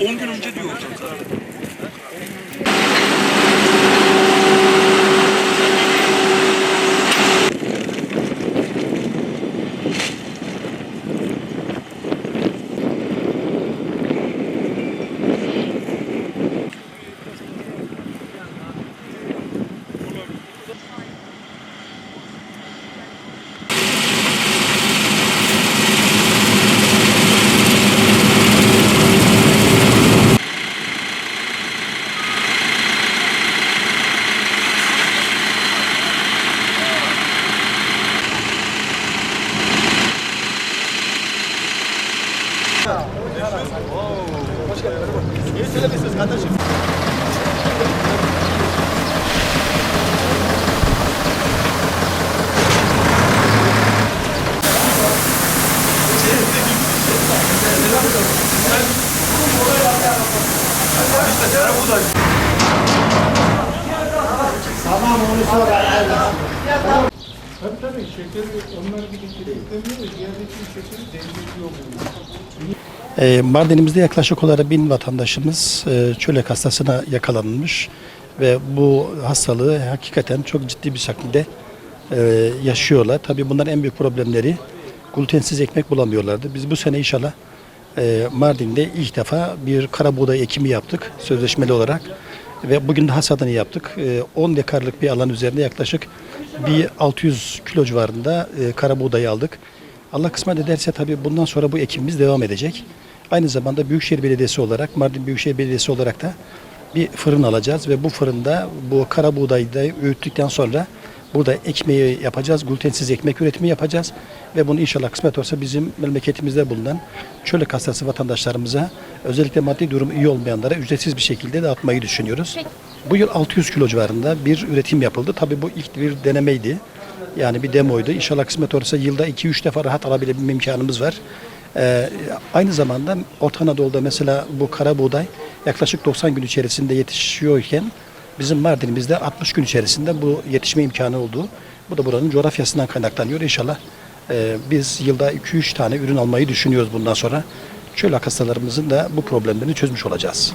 10 gün önce diyor hocam. Tabii tabii şekeri onlar gibi kirlikleniyor. Diğerdeki şekeri dengeliyor bunu. E, Mardin'imizde yaklaşık olarak bin vatandaşımız e, çölek hastasına yakalanmış ve bu hastalığı hakikaten çok ciddi bir şekilde e, yaşıyorlar. Tabii bunların en büyük problemleri glutensiz ekmek bulamıyorlardı. Biz bu sene inşallah e, Mardin'de ilk defa bir kara buğday ekimi yaptık sözleşmeli olarak ve bugün de hasadını yaptık. E, 10 dekarlık bir alan üzerinde yaklaşık bir 600 kilo civarında e, kara buğdayı aldık. Allah kısmet ederse tabii bundan sonra bu ekimimiz devam edecek. Aynı zamanda Büyükşehir Belediyesi olarak, Mardin Büyükşehir Belediyesi olarak da bir fırın alacağız ve bu fırında bu kara buğdayı da öğüttükten sonra burada ekmeği yapacağız, glutensiz ekmek üretimi yapacağız ve bunu inşallah kısmet olsa bizim memleketimizde bulunan çölek hastası vatandaşlarımıza özellikle maddi durum iyi olmayanlara ücretsiz bir şekilde dağıtmayı düşünüyoruz. Bu yıl 600 kilo civarında bir üretim yapıldı. Tabii bu ilk bir denemeydi. Yani bir demoydu. İnşallah kısmet olursa yılda 2-3 defa rahat alabilme imkanımız var. Ee, aynı zamanda Orta Anadolu'da mesela bu kara buğday yaklaşık 90 gün içerisinde yetişiyorken bizim Mardin'imizde 60 gün içerisinde bu yetişme imkanı oldu. Bu da buranın coğrafyasından kaynaklanıyor. İnşallah e, biz yılda 2-3 tane ürün almayı düşünüyoruz bundan sonra. Çöl hastalarımızın da bu problemlerini çözmüş olacağız.